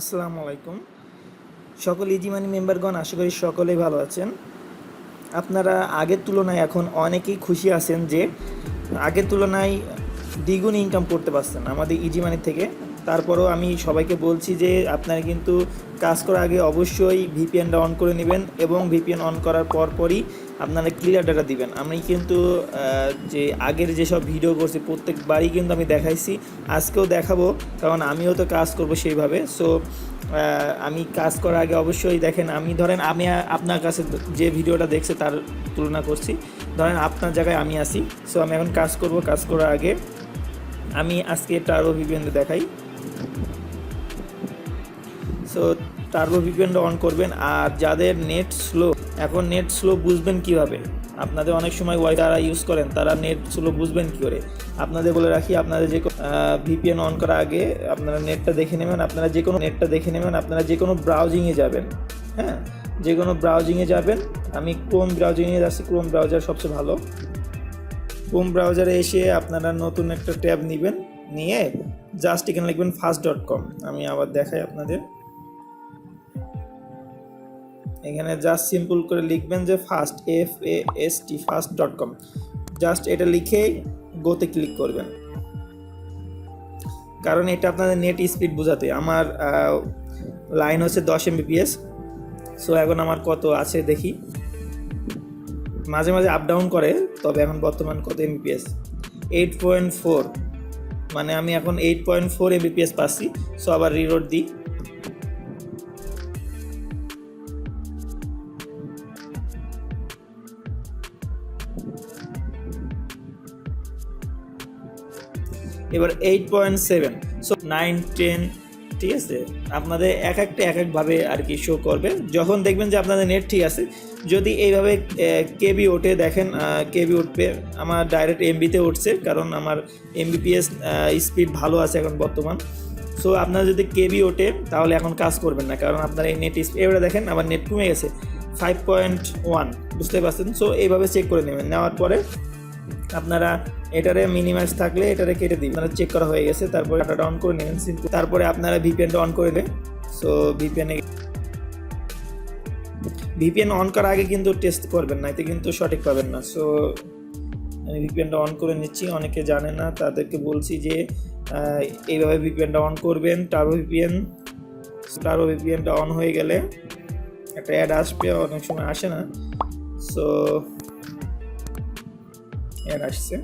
আসসালামু আলাইকুম। সকল ইজি মানি মেম্বারগণ, আশা করি সকলেই ভালো আছেন। আপনারা আগের তুলনায় এখন অনেকেই খুশি আছেন যে আগের তুলনায় দ্বিগুণ ইনকাম করতে পারছেন আমাদের ইজি মানি থেকে। তারপরেও আমি সবাইকে বলছি যে আপনারা কিন্তু কাজ করার আগে অবশ্যই ভিপিএনটা অন করে নেবেন এবং ভিপিএন অন করার পর পরই আপনারা ক্লিয়ার ডাটা দিবেন। আমি কিন্তু যে আগের যেসব ভিডিও করছি, প্রত্যেকবারই কিন্তু আমি দেখাইছি। আজকেও দেখাবো, কারণ আমিও তো কাজ করব সেইভাবে। সো আমি কাজ করার আগে অবশ্যই দেখেন, আমি ধরেন, আমি, আপনার কাছে যে ভিডিওটা দেখছে, তার তুলনা করছি। ধরেন, আপনার জায়গায় আমি আসি সো আমি এখন কাজ করব, কাজ করার আগে। আমি আজকে টার্বো ভিপিএনটা দেখাই। সো টার্বো ভিপিএনটা অন করবেন। আর যাদের নেট স্লো এখন নেট স্লো বুঝবেন কীভাবে? আপনাদের অনেক সময় ওয়াই যারা ইউজ করেন, তারা নেট স্লো বুঝবেন কী করে? আপনাদের বলে রাখি, আপনাদের যে ভিপিএন অন করার আগে আপনারা নেটটা দেখে নেবেন, আপনারা যে কোনো নেটটা দেখে নেবেন, আপনারা যে কোনো ব্রাউজিংয়ে যাবেন হ্যাঁ? যে কোনো ব্রাউজিংয়ে যাবেন। আমি ক্রোম ব্রাউজিংয়ে যাচ্ছি ক্রোম ব্রাউজার সবচেয়ে ভালো? ক্রোম ব্রাউজারে এসে আপনারা নতুন একটা ট্যাব নেবেন, নিয়ে জাস্ট এখানে লিখবেন ফাস্ট ডট কম আমি আবার দেখাই আপনাদের। এখানে জাস্ট সিম্পল করে লিখবেন যে fast F A S T fast dot com just এটা লিখে গোতে ক্লিক করবেন। কারণ এটা আপনাদের নেট স্পিড বোঝাতে। আমার লাইন হচ্ছে দশ এমবিপিএস সো এখন আমার কত আছে দেখি। মাঝে মাঝে আপ ডাউন করে, তবে এখন বর্তমান কত এমবিপিএস এইট পয়েন্ট ফোর মানে আমি এখন এইট পয়েন্ট ফোর এমবিপিএস পাচ্ছি। সো আবার রিরোড দিই। এবার eight point seven so nine ten ঠিক আছে? আপনাদের এক একটা, এক একভাবে আর কি শো করবে যখন দেখবেন যে আপনাদের নেট ঠিক আছে, যদি এইভাবে কেবি ওঠে দেখেন কেবি উঠবে আমার ডাইরেক্ট এমবিতে উঠছে, কারণ আমার এমবিপিএস স্পিড ভালো আছে এখন বর্তমান। সো আপনার যদি কেবি ওঠে তাহলে এখন কাজ করবেন না, কারণ আপনার এই নেট এবারে দেখেন আমার নেট কমে গেছে ফাইভ পয়েন্ট ওয়ান বুঝতে পারছেন? সো এইভাবে চেক করে নেবেন। নেওয়ার পরে আপনারা এটারে মিনিমাইজ থাকলে এটারে কেটে দিন আপনারা চেক করা হয়ে গেছে, তারপরে ডাটা অন করে নেবেন তারপরে আপনারা ভিপিএনটা অন করে দেন। সো ভিপিএন ভিপিএন অন করার আগে কিন্তু টেস্ট করবেন না, এতে কিন্তু সঠিক পাবেন না। সো আমি ভিপিএনটা অন করে নিচ্ছি, অনেকে জানে না, তাদেরকে বলছি যে এইভাবে ভিপিএনটা অন করবেন টার্বো ভিপিএন টার্বো ভিপিএনটা অন হয়ে গেলে একটা অ্যাড আসবে, অনেক সময় আসে না। সো অ্যাড আসছে।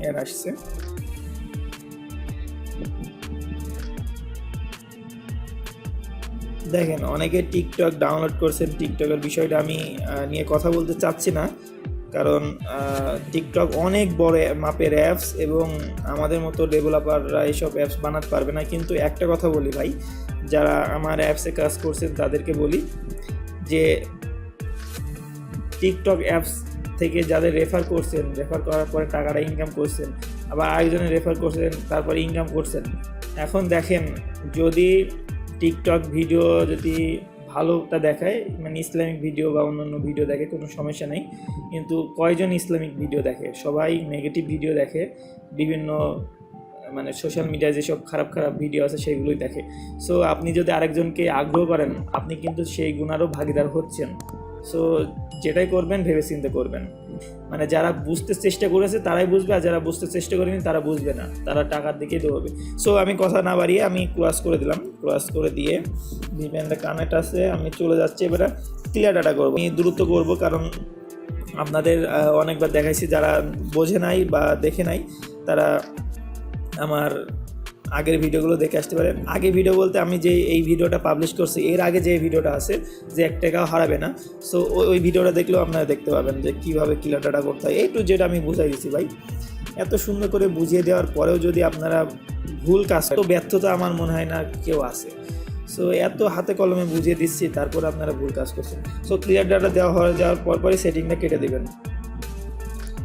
অ্যাড আসছে। দেখেন, অনেকে টিকটক ডাউনলোড করছেন, টিকটকের বিষয়টা আমি নিয়ে কথা বলতে চাচ্ছি না। কারণ টিকটক অনেক বড় মাপের অ্যাপস এবং আমাদের মতো ডেভেলপাররা এইসব অ্যাপস বানাতে পারবে না। কিন্তু একটা কথা বলি ভাই, যারা আমার অ্যাপসে কাজ করছেন তাদেরকে বলি যে টিকটক অ্যাপস থেকে যাদের রেফার করছেন রেফার করার পরে টাকাটা ইনকাম করছেন, আবার আরেকজনে রেফার করছেন, তারপরে ইনকাম করছেন। এখন দেখেন, যদি টিকটক ভিডিও যদি ভালোটা দেখায় মানে ইসলামিক ভিডিও বা অন্যান্য ভিডিও দেখে, কোনো সমস্যা নেই। কিন্তু কয়জন ইসলামিক ভিডিও দেখে? সবাই নেগেটিভ ভিডিও দেখে, বিভিন্ন মানে সোশ্যাল মিডিয়ায় যেসব খারাপ খারাপ ভিডিও আছে সেগুলোই দেখে। সো আপনি যদি আরেকজনকে আগ্রহ করেন, আপনি কিন্তু সেই গুণারও ভাগিদার হচ্ছেন। সো যেটাই করবেন ভেবে চিন্তে করবেন। মানে যারা বুঝতে চেষ্টা করেছে, তারাই বুঝবে, আর যারা বুঝতে চেষ্টা করেনি, তারা বুঝবে না। তারা টাকার দিকেই দৌড়বে। সো আমি কথা না বাড়িয়ে আমি ক্লাস করে দিলাম। ক্লাস করে দিয়ে ভিপিএনটা কানেক্ট আছে, আমি চলে যাচ্ছি এবারে ক্লিয়ার ডাটা করব। আমি দ্রুত করব, কারণ আপনাদের অনেকবার দেখাইছি, যারা বোঝে নাই বা দেখে নাই, তারা আমার আগের ভিডিওগুলো দেখে আসতে পারেন। আগে ভিডিও বলতে আমি যে এই ভিডিওটা পাবলিশ করছি, এর আগে যে ভিডিওটা আছে, যে এক টাকাও হারাবে না। সো ওই ভিডিওটা দেখলেও আপনারা দেখতে পাবেন যে কীভাবে কিলার ডাটা করতে হয়। এই টু যেটা আমি বুঝাই দিচ্ছি ভাই। এত সুন্দর করে বুঝিয়ে দেওয়ার পরেও যদি আপনারা ভুল কাজ তো ব্যর্থতা আমার মনে হয় না কেউ আছে। সো এত হাতে কলমে বুঝিয়ে দিচ্ছি, তারপর আপনারা ভুল কাজ করছেন। সো ক্লিয়ার ডাটা দেওয়া হয়ে যাওয়ার পর পরই সেটিংটা কেটে দেবেন।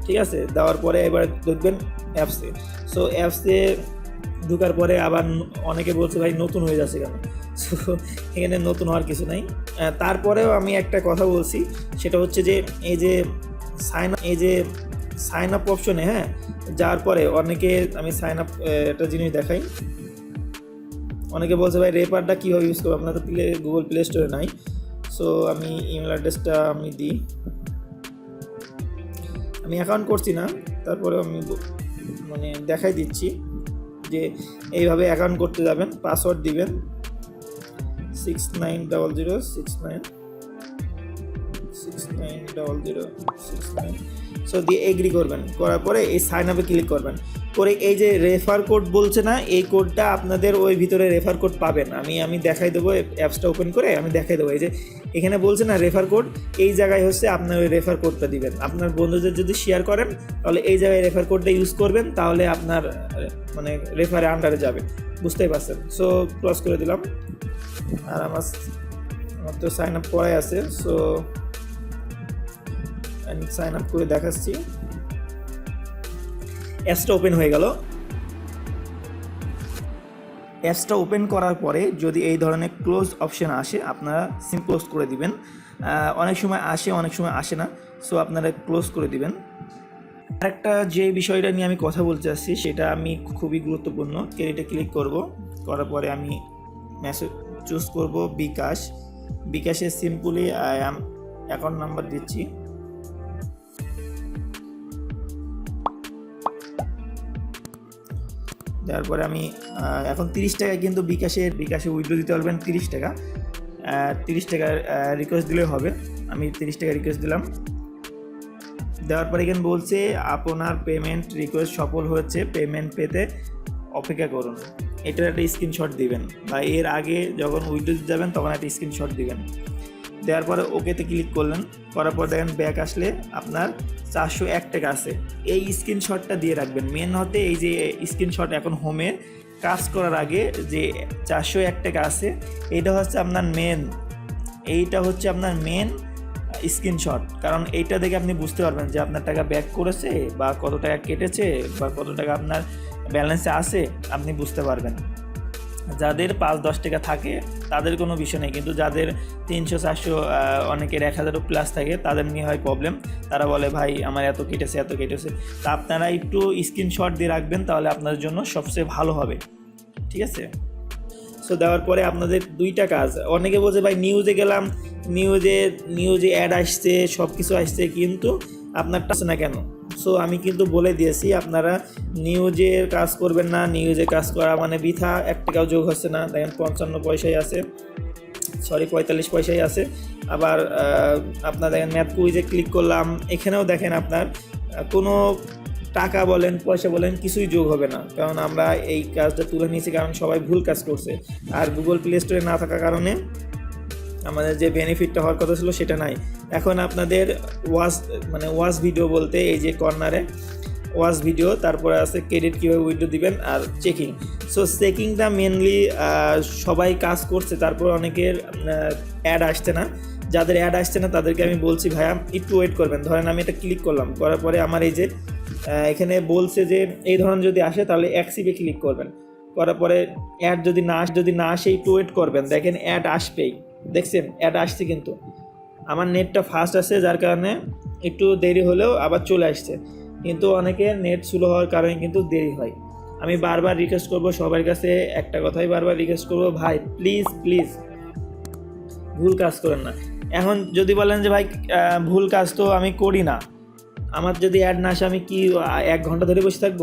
ঠিক আছে? দেওয়ার পরে এবার দেখবেন অ্যাপসে সো অ্যাপসে ঢুকার পরে আবার অনেকে বলছে, ভাই, নতুন হয়ে যাচ্ছে কেন? সো এখানে নতুন হওয়ার কিছু নাই। তারপরেও আমি একটা কথা বলছি, সেটা হচ্ছে যে, এই যে সাইন এই যে সাইন আপ অপশনে হ্যাঁ যাওয়ার পরে অনেকে, আমি সাইন আপ একটা জিনিস দেখাই। অনেকে বলছে, ভাই রেপারটা কীভাবে ইউজ করব? আপনার তো প্লে গুগল প্লে স্টোরে নাই। সো আমি ইমেল অ্যাড্রেসটা আমি দিই। আমি অ্যাকাউন্ট করছি না তারপরে আমি মানে দেখাই দিচ্ছি যে এইভাবে অ্যাকাউন্ট করতে যাবেন পাসওয়ার্ড দিবেন। Six nine double zero six nine six nine double zero six nine so দিয়ে এগ্রি করবেন। করার পরে এই সাইন আপে ক্লিক করবেন। করে এই যে রেফার কোড বলছে না, এই কোডটা আপনাদের ওই ভিতরে রেফার কোড পাবেন। আমি আমি দেখাই দেবো অ্যাপসটা ওপেন করে আমি দেখাই দেবো। এই যে এখানে বলছে না রেফার কোড এই জায়গায় হচ্ছে আপনার ওই রেফার কোডটা দিবেন। আপনার বন্ধুদের যদি শেয়ার করেন, তাহলে এই জায়গায় রেফার কোডটা ইউজ করবেন, তাহলে আপনার মানে রেফারে আন্ডারে যাবে। বুঝতেই পারছেন? সো ক্রস করে দিলাম। আর আমার আমার তো সাইন আপ করাই আছে সো সাইন আপ করে দেখাচ্ছি। অ্যাপসটা ওপেন হয়ে গেল। অ্যাপসটা ওপেন করার পরে যদি এই ধরনের ক্লোজ অপশান আসে, আপনারা সিম ক্লোজ করে দিবেন। অনেক সময় আসে, অনেক সময় আসে না সো আপনারা ক্লোজ করে দিবেন। আরেকটা যে বিষয়টা নিয়ে আমি কথা বলতে চাচ্ছি সেটা আমি খুবই গুরুত্বপূর্ণ। ক্রেডিটে ক্লিক করব, করার পরে আমি মেসেজ চুজ করব বিকাশ। বিকাশে সিম্পলি অ্যাকাউন্ট নাম্বার দিচ্ছি। দেওয়ার পরে আমি এখন তিরিশ টাকায় কিন্তু বিকাশের বিকাশে উইথড্র দিতে পারবেন তিরিশ টাকা। তিরিশ টাকার রিকোয়েস্ট দিলেও হবে। আমি তিরিশ টাকা রিকোয়েস্ট দিলাম। দেওয়ার পরে এখানে বলছে, আপনার পেমেন্ট রিকোয়েস্ট সফল হয়েছে। পেমেন্ট পেতে অপেক্ষা করুন। এটার একটা স্ক্রিনশট দিবেন। বা এর আগে যখন উইথড্র দিতে যাবেন, তখন একটা স্ক্রিনশট দিবেন। দেওয়ার পরে ওকেতে ক্লিক করলেন। করার পর দেখেন ব্যাক আসলে আপনার চারশো এক টাকা আছে। এই স্ক্রিনশটটা দিয়ে রাখবেন। মেন হতে এই যে স্ক্রিনশট এখন হোমে কাজ করার আগে যে চারশো এক টাকা আছে এটা হচ্ছে আপনার মেন এইটা হচ্ছে আপনার মেন স্ক্রিনশট কারণ এইটা দেখে আপনি বুঝতে পারবেন যে আপনার টাকা ব্যাক করেছে বা কত টাকা কেটেছে বা কত টাকা আপনার ব্যালেন্সে আছে, আপনি বুঝতে পারবেন। যাদের পাঁচ, দশ টাকা থাকে, তাদের কোনো বিষয় নেই। কিন্তু যাদের তিনশো, চারশো অনেকের এক হাজারও প্লাস থাকে, তাদের নিয়ে হয় প্রবলেম তারা বলে, ভাই, আমার এত কেটেছে এত কেটেছে। তা আপনারা একটু স্ক্রিনশট দিয়ে রাখবেন, তাহলে আপনাদের জন্য সবচেয়ে ভালো হবে। ঠিক আছে? সো দেওয়ার পরে আপনাদের দুইটা কাজ। অনেকে বলছে, ভাই নিউজে গেলাম নিউজে নিউজে অ্যাড আসছে সব কিছু আসছে, কিন্তু আপনারটা আসছে না কেন? সো আমি কিন্তু বলে দিয়েছি, আপনারা নিউজের কাজ করবেন না নিউজে কাজ করা মানে বৃথা, এক টাকাও যোগ হচ্ছে না। দেখেন পঞ্চান্ন পয়সাই আছে সরি পঁয়তাল্লিশ পয়সাই আছে। আবার আপনার দেখেন ম্যাথ কুইজে ক্লিক করলাম, এখানেও দেখেন আপনার কোনো টাকা বলেন, পয়সা বলেন, কিছুই যোগ হবে না। কারণ আমরা এই কাজটা তুলে নিয়েছি, কারণ সবাই ভুল কাজ করছে। আর গুগল প্লে স্টোরে না থাকার কারণে আমাদের যে বেনিফিটটা হওয়ার কথা ছিল সেটা নাই। এখন আপনাদের ওয়াচ মানে ওয়াচ ভিডিও বলতে এই যে কর্নারে ওয়াচ ভিডিও তারপরে আছে ক্রেডিট কীভাবে উইড্রো দিবেন আর চেকিং সো চেকিংটা মেনলি সবাই কাজ করছে, তারপর অনেকের অ্যাড আসছে না। যাদের অ্যাড আসছে না, তাদেরকে আমি বলছি, ভাইয়া, একটু ওয়েট করবেন। ধরেন আমি এটা ক্লিক করলাম, করার পরে আমার এই যে এখানে বলছে যে, এই ধরনের যদি আসে, তাহলে অ্যাক্সিভে ক্লিক করবেন। করার পরে অ্যাড যদি না আস, যদি না আসে, একটু ওয়েট করবেন। দেখেন অ্যাড আসবেই। দেখছেন অ্যাড আসছে কিন্তু। আমার নেটটা ফাস্ট আসছে, যার কারণে একটু দেরি হলেও আবার চলে আসছে। কিন্তু অনেকে নেট স্লো হওয়ার কারণে কিন্তু দেরি হয়। আমি বারবার রিকোয়েস্ট করব সবার কাছে একটা কথাই বারবার রিকোয়েস্ট করব, ভাই প্লিজ প্লিজ ভুল কাজ করেন না। এখন যদি বলেন যে, ভাই ভুল কাজ তো আমি করি না। আমার যদি অ্যাড না আসে, আমি কি এক ঘণ্টা ধরে বসে থাকব?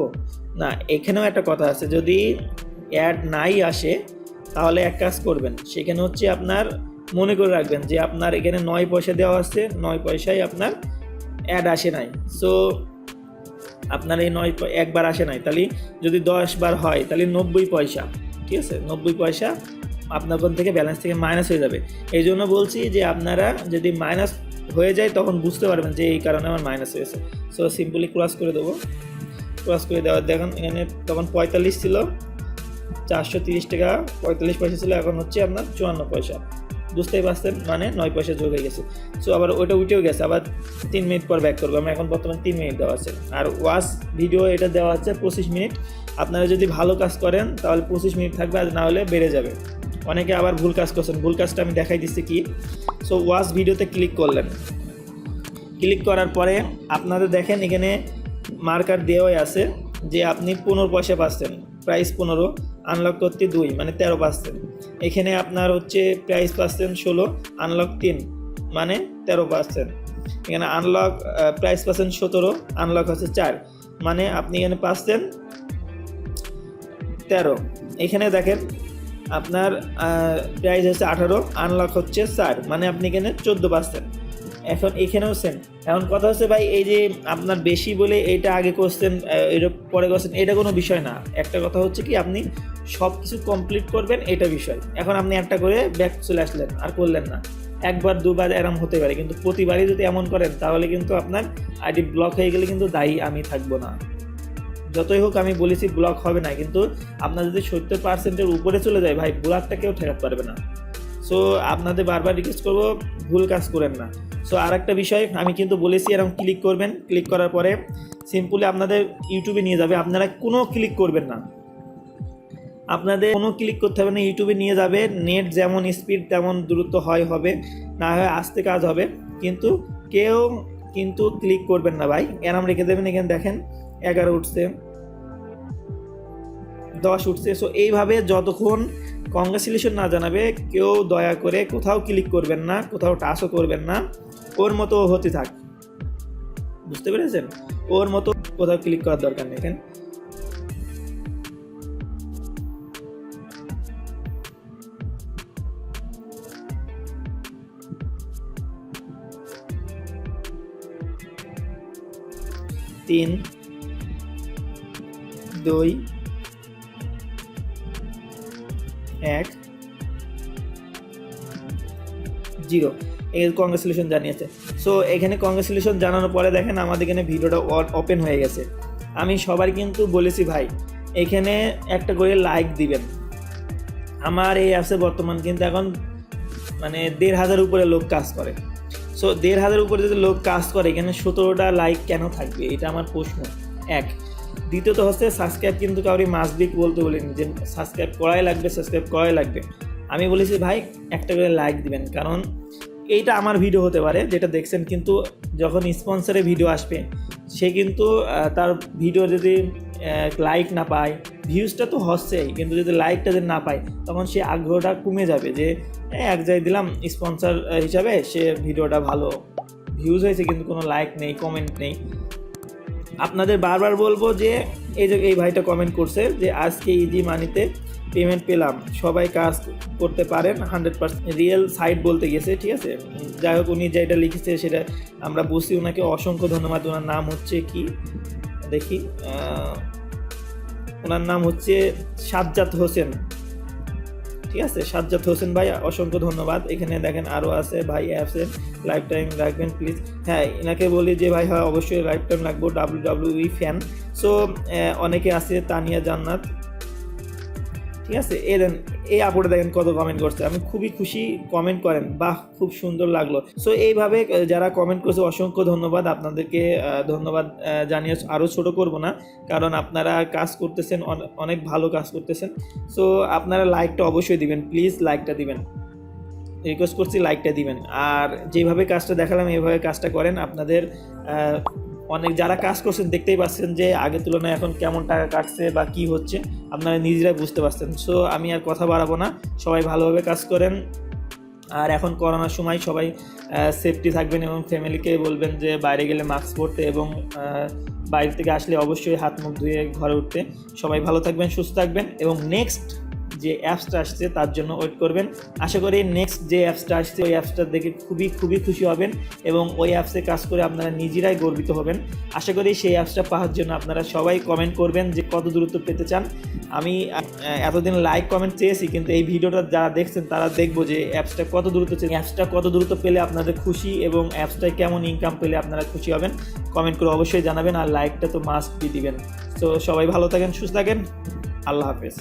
না, এখানেও একটা কথা আছে, যদি অ্যাড নাই আসে তাহলে এক কাজ করবেন, সেখানে হচ্ছে আপনার মনে করে রাখবেন যে আপনার এখানে নয় পয়সা দেওয়া আছে, নয় পয়সায় আপনার অ্যাড আসে নাই। সো আপনার এই নয় একবার আসে নাই, তাহলে যদি দশ বার হয়, তাহলে নব্বই পয়সা, ঠিক আছে? নব্বই পয়সা আপনার ওখান থেকে ব্যালেন্স থেকে মাইনাস হয়ে যাবে। এই জন্য বলছি যে আপনারা যদি মাইনাস হয়ে যায়, তখন বুঝতে পারবেন যে এই কারণে আমার মাইনাস হয়েছে। সো সিম্পলি ক্রস করে দেবো। ক্রস করে দেওয়ার, দেখুন এখানে তখন পঁয়তাল্লিশ ছিল। চারশো তিরিশ টাকা, পঁয়তাল্লিশ পয়সা ছিল, এখন হচ্ছে আপনার চুয়ান্ন পয়সা। বুঝতেই পারছেন? মানে নয় পয়সা যোগ হয়ে গেছে। সো আবার ওইটা উঠেও গেছে, আবার তিন মিনিট পর ব্যাক করব। আমি এখন বর্তমানে তিন মিনিট দেওয়া আছে। আর ওয়াশ ভিডিও এটা দেওয়া আছে পঁচিশ মিনিট। আপনারা যদি ভালো কাজ করেন, তাহলে পঁচিশ মিনিট থাকবে আর না হলে বেড়ে যাবে। অনেকে আবার ভুল কাজ করছেন। ভুল কাজটা আমি দেখাই দিচ্ছি কি? সো ওয়াশ ভিডিওতে ক্লিক করলেন। ক্লিক করার পরে আপনাদের দেখেন এখানে মার্কার দেওয়াই আছে যে আপনি পনেরো পয়সা পাচ্ছেন। প্রাইস পনেরো। আনলক করতে দুই মানে তেরো পার্সেন্ট এখানে আপনার হচ্ছে প্রাইস পার্সেন্ট ষোলো আনলক তিন মানে তেরো পার্সেন্ট এখানে আনলক প্রাইস পার্সেন্ট সতেরো আনলক হচ্ছে চার মানে আপনি এখানে পাচ্ছেন তেরো। এখানে দেখেন, আপনার প্রাইস হচ্ছে আঠারো আনলক হচ্ছে চার মানে আপনি এখানে চোদ্দ পার্সেন্ট এখন এখানেও সেম এখন কথা হচ্ছে ভাই, এই যে আপনার বেশি বলে এটা আগে করছেন এটা পরে করছেন, এটা কোনো বিষয় না। একটা কথা হচ্ছে কি, আপনি সব কিছু কমপ্লিট করবেন এটা বিষয়। এখন আপনি একটা করে ব্যাক চলে আসলেন, আর করলেন না। একবার, দুবার এরম হতে পারে, কিন্তু প্রতিবারই যদি এমন করেন, তাহলে কিন্তু আপনার আইডি ব্লক হয়ে গেলে কিন্তু দায়ী আমি থাকব না। যতই হোক আমি বলেছি ব্লক হবে না, কিন্তু আপনার যদি সত্তর পার্সেন্টের উপরে চলে যায়, ভাই ব্লকটা কেউ ঠেকাতে পারবে না। সো আপনাদের বারবার রিকোয়েস্ট করব, ভুল কাজ করেন না। সো আর একটা বিষয়, আমি কিন্তু বলেছি এরকম ক্লিক করবেন। ক্লিক করার পরে সিম্পলি আপনাদের ইউটিউবে নিয়ে যাবে। আপনারা কোনো ক্লিক করবেন না। আপনাদের কোনো ক্লিক করতে হবে না ইউটিউবে নিয়ে যাবে নেট যেমন স্পিড তেমন দ্রুত হয় হবে, না হয় আস্তে কাজ হবে, কিন্তু কেউ কিন্তু ক্লিক করবেন না ভাই। এরাম রেখে দেবেন, এখানে দেখেন এগারো উঠছে, দশ উঠছে। সো এইভাবে যতক্ষণ কংগ্রেচুলেশন না জানাবে, কেউ দয়া করে কোথাও ক্লিক করবেন না, কোথাও টাচও করবেন না, ওর মতো হতে থাক। বুঝতে পেরেছেন? ওর মতো কোথাও ক্লিক করার দরকার নেই তিন, দুই, এক, জিরো। এর কংগ্রেচুলেশন জানিয়েছে। সো এখানে কংগ্রেচুলেশন জানানোর পরে দেখেন আমাদের এখানে ভিডিওটা ওপেন হয়ে গেছে। আমি সবার কিন্তু বলেছি, ভাই, এখানে একটা করে লাইক দিবেন। আমার এই অ্যাপসে বর্তমান কিন্তু এখন মানে দেড় হাজার উপরে লোক কাজ করে। সো দেড় হাজার উপরে যদি লোক কাজ করে, এখানে সতেরোটা লাইক কেন থাকবে? এটা আমার প্রশ্ন। এক, দ্বিতীয়ত হচ্ছে সাবস্ক্রাইব কিন্তু কাউরি মাসবিক বলতে বলিনি যে সাবস্ক্রাইব করাই লাগবে সাবস্ক্রাইব করাই লাগবে। আমি বলেছি, ভাই, একটা করে লাইক দিবেন। কারণ এইটা আমার ভিডিও হতে পারে, যেটা দেখছেন কিন্তু যখন স্পন্সরে ভিডিও আসবে, সে কিন্তু তার ভিডিও যদি লাইক না পায় ভিউজটা তো হচ্ছেই, কিন্তু যদি লাইকটা যদি না পায়, তখন সে আগ্রহটা কমে যাবে যে এক জায়গায় দিলাম স্পন্সর হিসাবে সে ভিডিওটা ভালো ভিউজ হয়েছে কিন্তু কোনো লাইক নেই কমেন্ট নেই। আপনাদের বারবার বলব যে, এই যে, এই ভাইটা কমেন্ট করছে যে, আজকে ইজি মানিতে পেমেন্ট পেলাম। সবাই কাজ করতে পারেন হান্ড্রেড পার্সেন্ট রিয়েল সাইট বলতে গেছে, ঠিক আছে? যাই হোক, উনি যেটা লিখেছে সেটা আমরা বুঝছি। ওনাকে অসংখ্য ধন্যবাদ। ওনার নাম হচ্ছে কি? দেখি ওনার নাম হচ্ছে সাজ্জাদ হোসেন। ঠিক আছে? সাজ্জাদ হোসেন ভাই, অসংখ্য ধন্যবাদ। এখানে দেখেন আরও আছে, ভাই অ্যাপসে লাইফ টাইম রাখবেন প্লিজ হ্যাঁ এনাকে বলি যে ভাই হ্যাঁ অবশ্যই লাইফ টাইম রাখব ডাব্লিউ ডাব্লিউ ফ্যান সো অনেকে আছে, তানিয়া জান্নাত। ঠিক আছে? এ দেন এই আপুরে দেখেন কত কমেন্ট করছে। আমি খুবই খুশি কমেন্ট করেন। বাহ, খুব সুন্দর লাগল। সো এইভাবে যারা কমেন্ট করছে, অসংখ্য ধন্যবাদ আপনাদেরকে ধন্যবাদ জানিয়ে আরও ছোট করব না। কারণ আপনারা কাজ করতেছেন অনেক ভালো কাজ করতেছেন। সো আপনারা লাইকটা অবশ্যই দিবেন। প্লিজ লাইকটা দিবেন। রিকোয়েস্ট করছি লাইকটা দিবেন। আর যেভাবে কাজটা দেখালাম, এইভাবে কাজটা করেন। আপনাদের অনেক যারা কাজ করছেন দেখতেই পাচ্ছেন যে আগের তুলনায় এখন কেমন টাকা কাটছে বা কি হচ্ছে, আপনারা নিজেরাই বুঝতে পারছেন। সো আমি আর কথা বাড়াবো না। সবাই ভালোভাবে কাজ করেন। আর এখন করোনার সময় সবাই সেফটি থাকবেন এবং ফ্যামিলিকে বলবেন যে বাইরে গেলে মাস্ক পরতে এবং বাইরে থেকে আসলে অবশ্যই হাত মুখ ধুয়ে ঘরে উঠতে। সবাই ভালো থাকবেন, সুস্থ থাকবেন এবং নেক্সট যে অ্যাপসটা আসছে তার জন্য ওয়েট করবেন। আশা করি নেক্সট যে অ্যাপসটা আসছে, ওই অ্যাপসটা দেখে খুবই খুবই খুশি হবেন এবং ওই অ্যাপসে কাজ করে আপনারা নিজেরাই গর্বিত হবেন। আশা করি সেই অ্যাপসটা পাওয়ার জন্য আপনারা সবাই কমেন্ট করবেন যে কত দূরত্ব পেতে চান। আমি এতদিন লাইক কমেন্ট চেয়েছি, কিন্তু এই ভিডিওটা যারা দেখছেন, তারা দেখব যে অ্যাপসটা কত দূরত্ব দ্রুত অ্যাপসটা কত দ্রুত পেলে আপনাদের খুশি এবং অ্যাপসটায় কেমন ইনকাম পেলে আপনারা খুশি হবেন কমেন্ট করে অবশ্যই জানাবেন আর লাইকটা তো মাস্ট দিয়ে দিবেন। তো সবাই ভালো থাকেন, সুস্থ থাকেন। আল্লাহ হাফেজ।